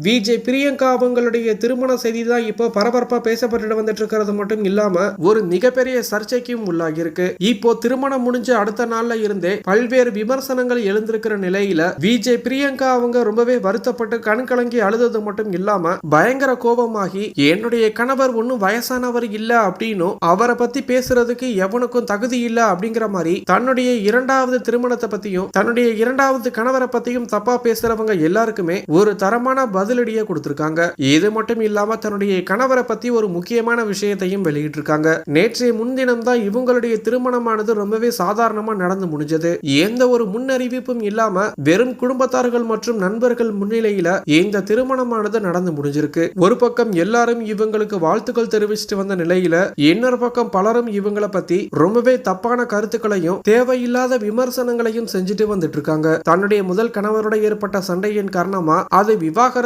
விஜய் பிரியங்கா அவங்களுடைய திருமண செய்தி தான் இப்போ பரபரப்பா பேசப்பட்டு வந்துட்டு இருக்கிறது மட்டும் இல்லாம ஒரு மிகப்பெரிய சர்ச்சைக்கும் உள்ளாகி இருக்கு இப்போ திருமணம் முடிஞ்ச அடுத்த நாள்ல இருந்தே பல்வேறு விமர்சனங்கள் எழுந்திருக்கிற நிலையில விஜய் பிரியங்கா அவங்க ரொம்பவே வருத்தப்பட்டு கண் கலங்கி அழுதது மட்டும் இல்லாம பயங்கர கோபமாகி என்னுடைய கணவர் ஒன்னும் வயசானவர் இல்ல அப்படின்னும் அவரை பத்தி பேசுறதுக்கு எவனுக்கும் தகுதி இல்ல அப்படிங்கிற மாதிரி தன்னுடைய இரண்டாவது திருமணத்தை பத்தியும் தன்னுடைய இரண்டாவது கணவரை பத்தியும் தப்பா பேசுறவங்க எல்லாருக்குமே ஒரு தரமான பதிலடியை கொடுத்திருக்காங்க. இது மட்டும் இல்லாம தன்னுடைய கணவரை பத்தி ஒரு முக்கியமான விஷயத்தையும் வெளியிட்டிருக்காங்க. நேற்றைய முன்தினம் தான் இவங்களுடைய திருமணமானது ரொம்பவே சாதாரணமா நடந்து முடிஞ்சது. எந்த ஒரு முன்னறிவிப்பும் இல்லாம வெறும் குடும்பத்தார்கள் மற்றும் நண்பர்கள் முன்னிலையில இந்த திருமணமானது நடந்து முடிஞ்சிருக்கு. ஒரு பக்கம் எல்லாரும் இவங்களுக்கு வாழ்த்துக்கள் தெரிவிச்சுட்டு வந்த நிலையில இன்னொரு பக்கம் பலரும் இவங்களை பத்தி ரொம்பவே தப்பான கருத்துக்களையும் தேவையில்லாத விமர்சனங்களையும் செஞ்சுட்டு வந்துட்டு இருக்காங்க தன்னுடைய முதல் கணவரோட ஏற்பட்ட சண்டையின் காரணமா அது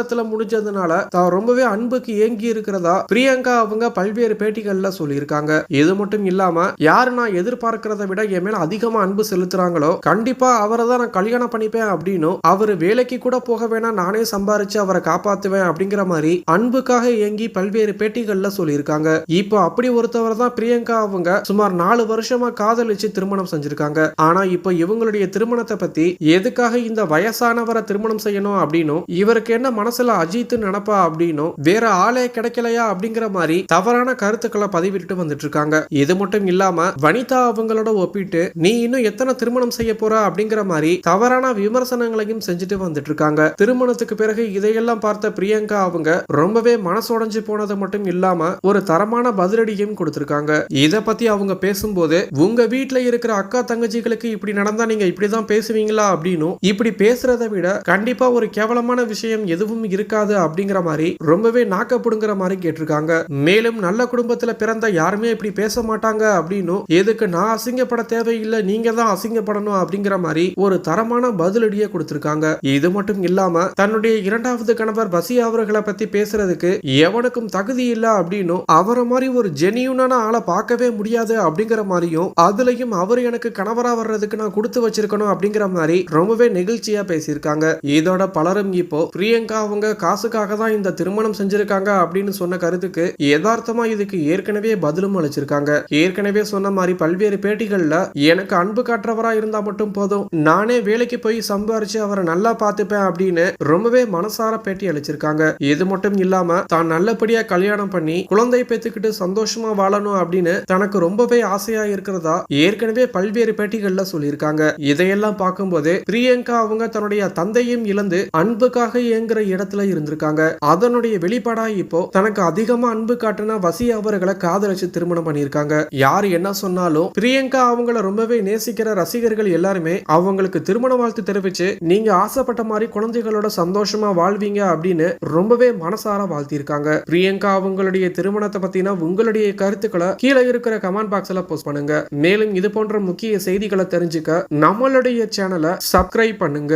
விவாகரத்துல முடிஞ்சதுனால தான் ரொம்பவே அன்புக்கு ஏங்கி இருக்கிறதா பிரியங்கா அவங்க பல்வேறு பேட்டிகள்ல சொல்லியிருக்காங்க. இது மட்டும் இல்லாம யாரு நான் எதிர்பார்க்கிறத விட என் மேல அதிகமா அன்பு செலுத்துறாங்களோ கண்டிப்பா அவரை தான் நான் கல்யாணம் பண்ணிப்பேன் அப்படின்னு அவரு வேலைக்கு கூட போக வேணாம் நானே சம்பாரிச்சு அவரை காப்பாத்துவேன் அப்படிங்கிற மாதிரி அன்புக்காக ஏங்கி பல்வேறு பேட்டிகள்ல சொல்லியிருக்காங்க. இப்போ அப்படி ஒருத்தவரை தான் பிரியங்கா அவங்க சுமார் நாலு வருஷமா காதலிச்சு திருமணம் செஞ்சிருக்காங்க. ஆனா இப்போ இவங்களுடைய திருமணத்தை பத்தி எதுக்காக இந்த வயசானவரை திருமணம் செய்யணும் அப்படின்னு இவருக்கு என்ன மனசு மனசுல அஜித் நினப்பா அப்படின்னும் வேற ஆளே கிடைக்கலையா அப்படிங்கிற மாதிரி தவறான கருத்துக்களை பதிவிட்டு வந்துட்டு இருக்காங்க இது மட்டும் இல்லாம வனிதா அவங்களோட ஒப்பிட்டு நீ இன்னும் எத்தனை திருமணம் செய்ய போற அப்படிங்கிற மாதிரி தவறான விமர்சனங்களையும் செஞ்சுட்டு வந்துட்டு இருக்காங்க திருமணத்துக்கு பிறகு இதையெல்லாம் பார்த்த பிரியங்கா அவங்க ரொம்பவே மனசுடைஞ்சு போனது மட்டும் இல்லாம ஒரு தரமான பதிலடியும் கொடுத்திருக்காங்க. இத பத்தி அவங்க பேசும்போது உங்க வீட்டுல இருக்கிற அக்கா தங்கச்சிகளுக்கு இப்படி நடந்தா நீங்க இப்படிதான் பேசுவீங்களா? அப்படின்னும் இப்படி பேசுறதை விட கண்டிப்பா ஒரு கேவலமான விஷயம் எதுவும் இருக்காது அப்படிங்கிற மாதிரி ரொம்பவே நாக்கப்படுங்கிற மாதிரி கேட்டிருக்காங்க. மேலும் நல்ல குடும்பத்துல பிறந்த யாருமே இப்படி பேச மாட்டாங்க அப்படின்னு எதுக்கு நான் அசிங்கப்பட தேவையில்லை நீங்க தான் அசிங்கப்படணும் அப்படிங்கிற மாதிரி ஒரு தரமான பதிலடியை கொடுத்திருக்காங்க. இது மட்டும் இல்லாம தன்னுடைய இரண்டாவது கணவர் பசி அவர்களை பத்தி பேசுறதுக்கு எவனுக்கும் தகுதி இல்ல அப்படின்னும் அவரை மாதிரி ஒரு ஜெனியூனான ஆளை பார்க்கவே முடியாது அப்படிங்கிற மாதிரியும் அதுலயும் அவர் எனக்கு கணவரா வர்றதுக்கு நான் கொடுத்து வச்சிருக்கணும் அப்படிங்கிற மாதிரி ரொம்பவே நெகிழ்ச்சியா பேசியிருக்காங்க. இதோட பலரும் இப்போ பிரியங்கா அவங்க காசுக்காக தான் இந்த திருமணம் செஞ்சிருக்காங்க அப்படின்னு சொன்ன கருத்துக்கு யதார்த்தமா இதுக்கு ஏற்கனவே பதிலும் அளிச்சிருக்காங்க. ஏற்கனவே சொன்ன மாதிரி பல்வேறு பேட்டிகள்ல எனக்கு அன்பு காட்டுறவரா இருந்தா மட்டும் போதும். நானே வேலைக்கு போய் சம்பாரிச்சு அவரை நல்லா பார்த்துப்பேன் அப்படின்னு ரொம்பவே மனசார பேட்டி அளிச்சிருக்காங்க. இது மட்டும் இல்லாம தான் நல்லபடியா கல்யாணம் பண்ணி குழந்தை பெத்துக்கிட்டு சந்தோஷமா வாழணும் அப்படின்னு தனக்கு ரொம்பவே ஆசையா இருக்கிறதா ஏற்கனவே பல்வேறு பேட்டிகள்ல சொல்லியிருக்காங்க. இதையெல்லாம் பார்க்கும்போது பிரியங்கா அவங்க தன்னுடைய தந்தையும் இழந்து அன்புக்காக இயங்குற இடத்துல இருந்திருக்காங்க. அதனுடைய வெளிப்பாடா இப்போ தனக்கு அதிகமா அன்பு காட்டுன வசி அவர்களை காதலிச்சு திருமணம் பண்ணியிருக்காங்க. யார் என்ன சொன்னாலும் பிரியங்கா அவங்கள ரொம்பவே நேசிக்கிற ரசிகர்கள் எல்லாருமே அவங்களுக்கு திருமண வாழ்த்து தெரிவிச்சு நீங்க ஆசைப்பட்ட மாதிரி குழந்தைகளோட சந்தோஷமா வாழ்வீங்க அப்படின்னு ரொம்பவே மனசார வாழ்த்திருக்காங்க பிரியங்கா அவங்களுடைய திருமணத்தை பத்தினா உங்களுடைய கருத்துக்களை கீழே இருக்கிற கமெண்ட் பாக்ஸ்ல போஸ்ட் பண்ணுங்க. மேலும் இது போன்ற முக்கிய செய்திகளை தெரிஞ்சுக்க நம்மளுடைய சேனலை சப்ஸ்கிரைப் பண்ணுங்க.